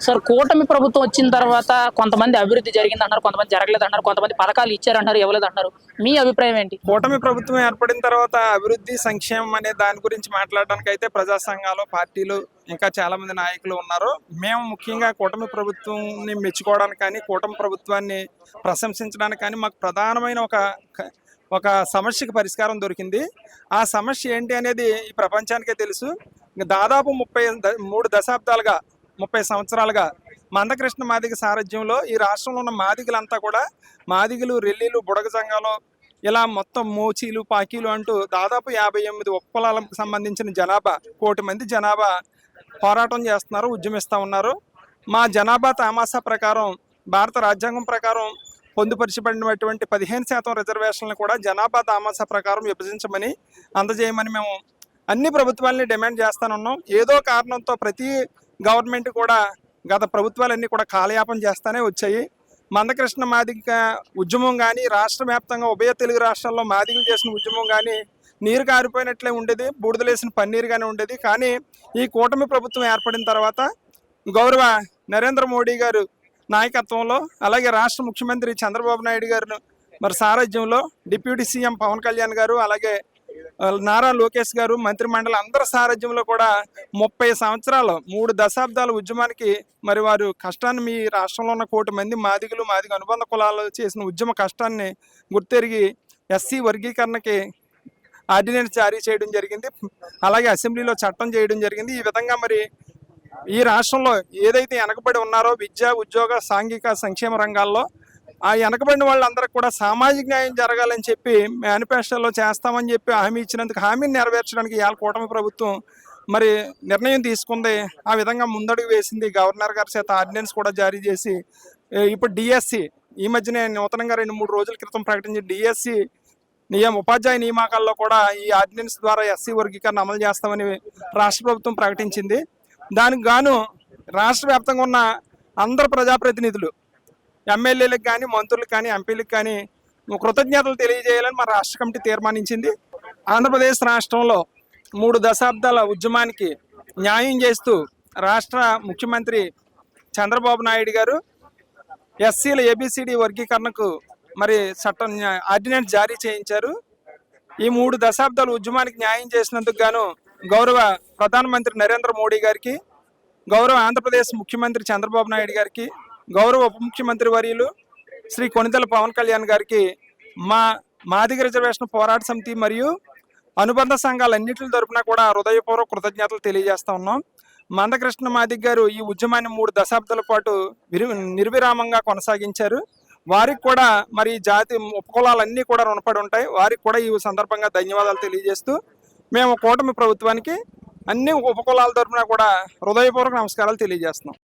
Sir కూటమి ప్రభుత్వం వచ్చిన తర్వాత కొంతమంది అభివృద్ధి జరిగింది అన్నారు కొంతమంది జరగలేదు అన్నారు కొంతమంది పథకాలు ఇచ్చారంటారు ఇవ్వలేదు అంటారు మీ అభిప్రాయం ఏంటి? కూటమి ప్రభుత్వం ఏర్పడిన తర్వాత అభివృద్ధి సంక్షేమం అనే దాని గురించి మాట్లాడడానికి అయితే ప్రజా సంఘాలు పార్టీలు ఇంకా చాలా మంది నాయకులు ఉన్నారు. మేము ముఖ్యంగా కూటమి ప్రభుత్వాన్ని మెచ్చుకోవడానికి కానీ కూటమి ప్రభుత్వాన్ని ప్రశంసించడానికి కానీ మాకు ప్రధానమైన ఒక ఒక సమస్యకి పరిష్కారం దొరికింది. ఆ సమస్య ఏంటి అనేది ఈ ప్రపంచానికే తెలుసు. దాదాపు ముప్పై ద- మూడు దశాబ్దాలుగా ముప్పై సంవత్సరాలుగా మందకృష్ణ మాదిగ సారథ్యంలో ఈ రాష్ట్రంలో ఉన్న మాదిగలంతా కూడా మాదిగలు రెల్లీలు బుడగ సంఘాలు ఇలా మొత్తం మోచీలు పాకీలు అంటూ దాదాపు యాభై ఎనిమిది ఉప్పలాలకు సంబంధించిన జనాభా కోటి మంది జనాభా పోరాటం చేస్తున్నారు ఉద్యమిస్తూ ఉన్నారు. మా జనాభా తామాసా ప్రకారం భారత రాజ్యాంగం ప్రకారం పొందుపరచబడినటువంటి పదిహేను శాతం రిజర్వేషన్లు కూడా జనాభా తామాసా ప్రకారం విభజించమని అందజేయమని మేము అన్ని ప్రభుత్వాలని డిమాండ్ చేస్తానున్నాం. ఏదో కారణంతో ప్రతి గవర్నమెంట్ కూడా గత ప్రభుత్వాలన్నీ కూడా కాలయాపం చేస్తానే వచ్చాయి. మందకృష్ణ మాదిక ఉద్యమం కానీ రాష్ట్ర వ్యాప్తంగా ఉభయ తెలుగు రాష్ట్రాల్లో మాదిగలు చేసిన ఉద్యమం కానీ నీరు కారిపోయినట్లే ఉండేది బూడిదలేసిన పన్నీరుగానే ఉండేది. కానీ ఈ కూటమి ప్రభుత్వం ఏర్పడిన తర్వాత గౌరవ నరేంద్ర మోడీ గారు నాయకత్వంలో అలాగే రాష్ట్ర ముఖ్యమంత్రి చంద్రబాబు నాయుడు గారు మరి సారథ్యంలో డిప్యూటీ సీఎం పవన్ కళ్యాణ్ గారు అలాగే నారా లోకేష్ గారు మంత్రిమండలి అందరి సారథ్యంలో కూడా ముప్పై సంవత్సరాలు మూడు దశాబ్దాల ఉద్యమానికి మరి వారు కష్టాన్ని మీ రాష్ట్రంలో ఉన్న కోటి మంది మాదిగలు మాదిగ అనుబంధ కులాలు చేసిన ఉద్యమ కష్టాన్ని గుర్తెరిగి ఎస్సీ వర్గీకరణకి ఆర్డినెన్స్ జారీ చేయడం జరిగింది. అలాగే అసెంబ్లీలో చట్టం చేయడం జరిగింది. ఈ విధంగా మరి ఈ రాష్ట్రంలో ఏదైతే వెనకబడి ఉన్నారో విద్య ఉద్యోగ సాంఘిక సంక్షేమ రంగాల్లో ఆ వెనకబడిన వాళ్ళందరికీ కూడా సామాజిక న్యాయం జరగాలని చెప్పి మేనిఫెస్టోలో చేస్తామని చెప్పి హామీ ఇచ్చినందుకు హామీని నెరవేర్చడానికి ఇవాళ కూటమి ప్రభుత్వం మరి నిర్ణయం తీసుకుంది. ఆ విధంగా ముందడుగు వేసింది. గవర్నర్ గారి చేత ఆర్డినెన్స్ కూడా జారీ చేసి ఇప్పుడు డిఎస్సి ఈ మధ్యనే నూతనంగా రెండు మూడు రోజుల క్రితం ప్రకటించిన డిఎస్సి నియమ ఉపాధ్యాయ నియామకాల్లో కూడా ఈ ఆర్డినెన్స్ ద్వారా ఎస్సీ వర్గీకరణ అమలు చేస్తామని రాష్ట్ర ప్రభుత్వం ప్రకటించింది. దానికి గాను రాష్ట్ర వ్యాప్తంగా ఉన్న అందరు ప్రజాప్రతినిధులు ఎమ్మెల్యేలకు కానీ మంత్రులకు కానీ ఎంపీలకు కానీ కృతజ్ఞతలు తెలియజేయాలని మన రాష్ట్ర కమిటీ తీర్మానించింది. ఆంధ్రప్రదేశ్ రాష్ట్రంలో మూడు దశాబ్దాల ఉద్యమానికి న్యాయం చేస్తూ రాష్ట్ర ముఖ్యమంత్రి చంద్రబాబు నాయుడు గారు ఎస్సీల ఏబిసిడి వర్గీకరణకు మరి చట్టం ఆర్డినెన్స్ జారీ చేయించారు. ఈ మూడు దశాబ్దాల ఉద్యమానికి న్యాయం చేసినందుకు గాను గౌరవ ప్రధానమంత్రి నరేంద్ర మోడీ గారికి గౌరవ ఆంధ్రప్రదేశ్ ముఖ్యమంత్రి చంద్రబాబు నాయుడు గారికి గౌరవ ఉప ముఖ్యమంత్రి వర్యులు శ్రీ కొనితెల పవన్ కళ్యాణ్ గారికి మా మాదిగ రిజర్వేషన్ పోరాట సమితి మరియు అనుబంధ సంఘాలన్నింటి తరపున కూడా హృదయపూర్వక కృతజ్ఞతలు తెలియజేస్తా ఉన్నాం. మందకృష్ణ మాదిగ్ గారు ఈ ఉద్యమాన్ని మూడు దశాబ్దాల పాటు నిర్విరామంగా కొనసాగించారు. వారికి కూడా మరి జాతి ఉపకులాలన్నీ కూడా రుణపడి ఉంటాయి. వారికి కూడా ఈ సందర్భంగా ధన్యవాదాలు తెలియజేస్తూ మేము కూటమి ప్రభుత్వానికి అన్ని ఉపకులాల తరపున కూడా హృదయపూర్వక నమస్కారాలు తెలియజేస్తున్నాం.